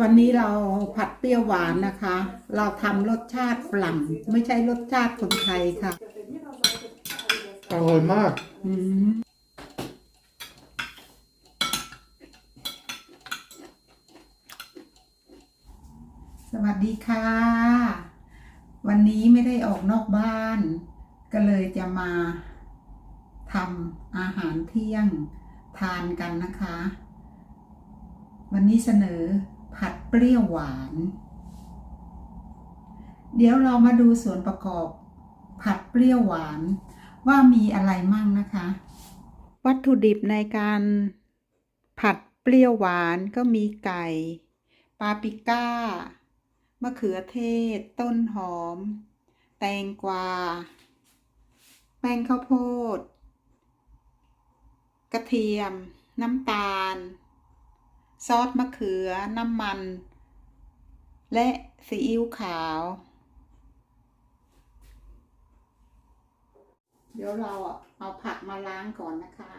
วันนี้เราผัดเปรี้ยวหวานนะคะ เราทำรสชาติฝรั่งไม่ใช่รสชาติคนไทยค่ะ อร่อยมาก อืมสวัสดีค่ะ วันนี้ไม่ได้ออกนอกบ้าน ก็เลยจะมาทำอาหารเที่ยงทานกันนะคะ วันนี้เสนอผัดเปรี้ยวหวาน เดี๋ยวเรามาดูส่วนประกอบ ผัดเปรี้ยวหวาน ว่ามีอะไรมั่งนะคะ วัตถุดิบในการผัดเปรี้ยวหวานก็มีไก่ ปาปิก้ามะเขือเทศ ต้นหอม แตงกวา แป้งข้าวโพด กระเทียม น้ำตาล ซอสมะเขือ น้ำมัน และซีอิ๊วขาว เดี๋ยวเราเอาผักมาล้างก่อนนะคะ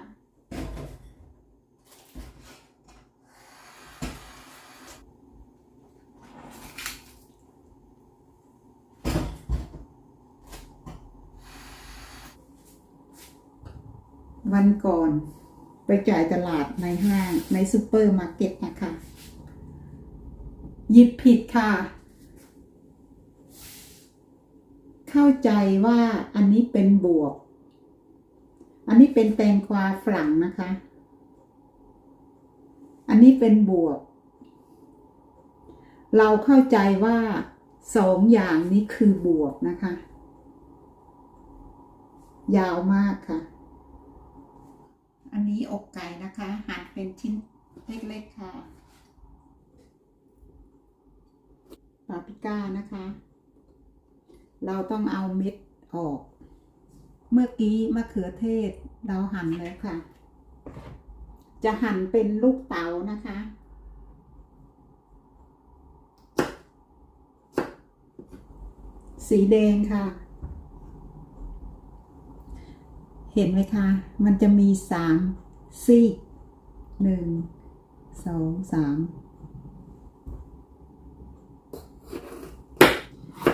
วันก่อน ไปจ่ายตลาดในห้างในซูเปอร์มาร์เก็ตนะคะหยิบผิดค่ะ เข้าใจว่าอันนี้เป็นบวกอันนี้เป็นแตงกวาฝรั่งนะคะ อันนี้เป็นบวกเราเข้าใจว่าสองอย่างนี้คือบวกนะคะ ยาวมากค่ะ อันนี้อกไก่นะคะ หั่นเป็นชิ้นเล็กๆค่ะปาปิก้านะคะ เราต้องเอาเม็ดออก เมื่อกี้มะเขือเทศเราหั่นแล้วค่ะ จะหั่นเป็นลูกเต๋านะคะสีแดงค่ะ เห็นไหมคะ มันจะมีสามซีกหนึ่งสองสาม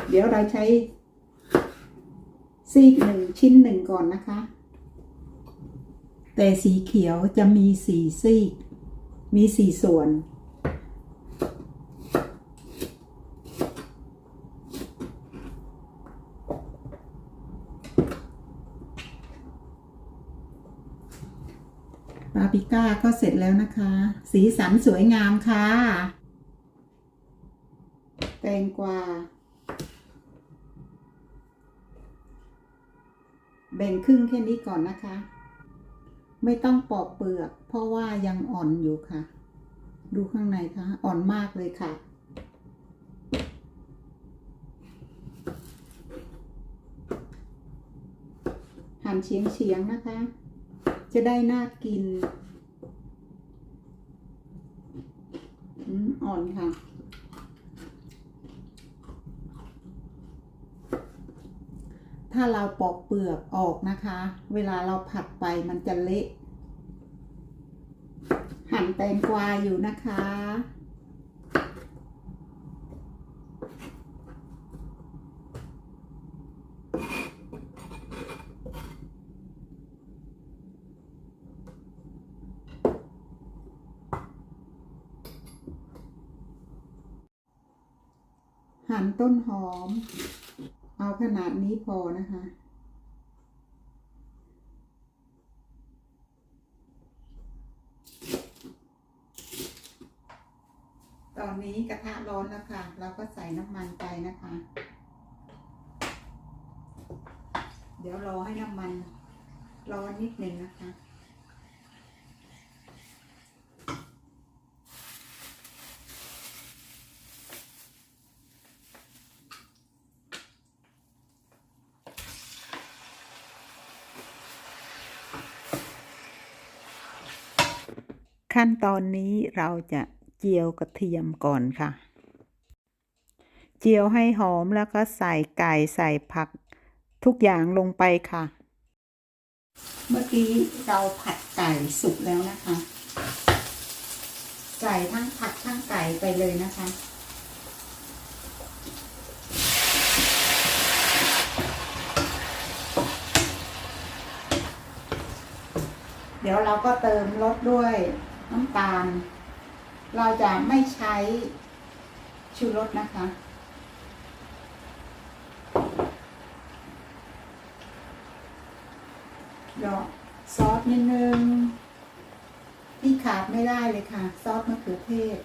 เดี๋ยวเราใช้ซีกหนึ่งชิ้นหนึ่งก่อนนะคะ แต่สีเขียวจะมีสี่ซีก มีสี่ส่วน ปาปิก้าก็เสร็จแล้วนะคะ สีสันสวยงามค่ะ แตงกวา แบ่งครึ่งแค่นี้ก่อนนะคะ ไม่ต้องปอกเปลือก เพราะว่ายังอ่อนอยู่ค่ะ ดูข้างในคะอ่อนมากเลยค่ะหั่นเฉียงๆนะคะ จะได้น่ากินอืมอ่อนค่ะ ถ้าเราปอกเปลือกออกนะคะ เวลาเราผัดไปมันจะเละ หั่นแตงกวาอยู่นะคะ หั่นต้นหอม เอาขนาดนี้พอนะคะ ตอนนี้กระทะร้อนแล้วค่ะ เราก็ใส่น้ำมันไปนะคะ เดี๋ยวรอให้น้ำมันร้อนนิดหนึ่งนะคะ ขั้นตอนนี้เราจะเจียวกระเทียมก่อนค่ะ เจียวให้หอมแล้วก็ใส่ไก่ใส่ผักทุกอย่างลงไปค่ะ เมื่อกี้เราผัดไก่สุกแล้วนะคะ ใส่ทั้งผักทั้งไก่ไปเลยนะคะเดี๋ยวเราก็เติมรสด้วย น้ำตาล เราจะไม่ใช้ชูรสนะคะ ดอกซอสนิดนึง ที่ขาดไม่ได้เลยค่ะ ซอสมะเขือเทศ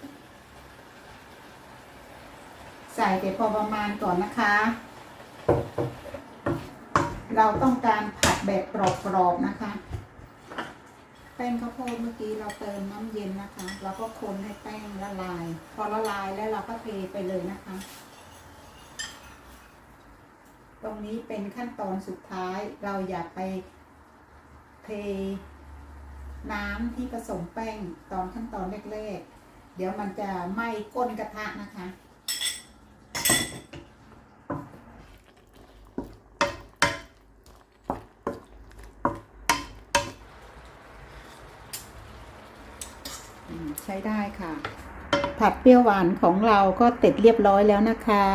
ใส่แต่พอประมาณก่อนนะคะ เราต้องการผัดแบบกรอบๆนะคะ ป้งข้าวโพดเมื่อกี้เราเติมน้ำเย็นนะคะเราก็คนให้แป้งละลาย พอละลายแล้วเราก็เทไปเลยนะคะ ตรงนี้เป็นขั้นตอนสุดท้ายเราอย่าไปเทน้ำที่ผสมแป้งตอนขั้นตอนแรกๆ เดี๋ยวมันจะไหม้ก้นกระทะนะคะ ใช้ได้ค่ะ ผัดเปรี้ยวหวานของเราก็เสร็จเรียบร้อยแล้วนะคะ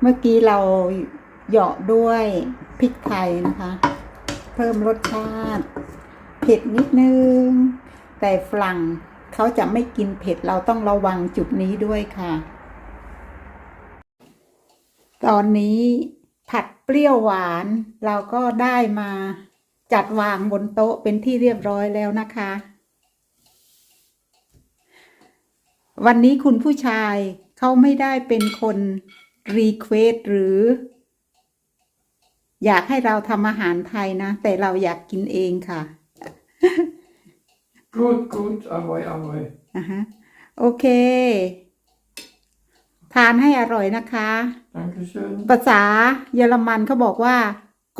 เมื่อกี้เราเหยาะด้วยพริกไทยนะคะ เพิ่มรสชาติเผ็ดนิดนึง แต่ฝรั่งเขาจะไม่กินเผ็ดเราต้องระวังจุดนี้ด้วยค่ะ ตอนนี้ผัดเปรี้ยวหวาน เราก็ได้มาจัดวางบนโต๊ะเป็นที่เรียบร้อยแล้วนะคะ วันนี้คุณผู้ชายเขาไม่ได้เป็นคนรีเควสหรือ อยากให้เราทำอาหารไทยนะ แต่เราอยากกินเองค่ะ Gut, gut, ahoi, ahoi. อะฮะโอเค ทานให้อร่อยนะคะ Dankeschön. ภาษาเยอรมันเขาบอกว่า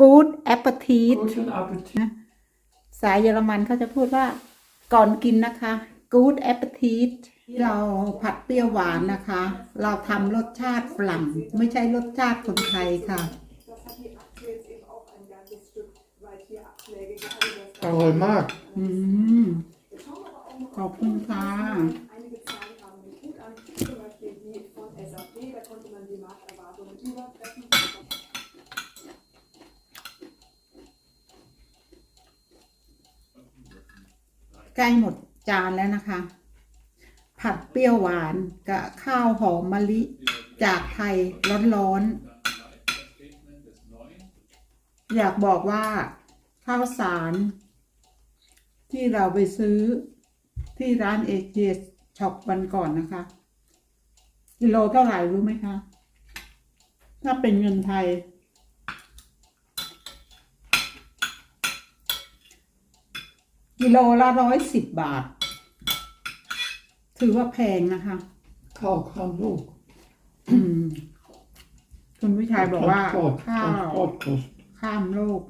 good appetit Guten Appetit. สายเยอรมันเขาจะพูดว่า ก่อนกินนะคะ good appetit เราผัดเปรี้ยวหวานนะคะ เราทำรสชาติฝรั่งไม่ใช่รสชาติคนไทยค่ะ Das hat die Akte jetzt eben auch ein ganzes Stück weit hier Abschläge gehabt. Ahoi, Marc. อืม Wir schauen aber auch noch ขอบคุณค่ะ einige Zahlen kamen mir gut an, zum Beispiel die von SAP, da konnte man die Markterwartungen übertreffen. ใกล้หมดจานแล้วนะคะ ผัดเปรี้ยวหวานกับข้าวหอมมะลิ จากไทยร้อนๆ อยากบอกว่า ข้าวสาร ที่เราไปซื้อที่ร้านเอเจช็อปวันก่อนนะคะ กิโลเท่าไหร่รู้ไหมคะ ถ้าเป็นเงินไทย กิโลละร้อยสิบบาท ถือว่าแพงนะคะ Kau, kam hoch. อืมคุณผู้ชายบอกว่า Transport, ข้าว Transportkosten. ข้ามโลก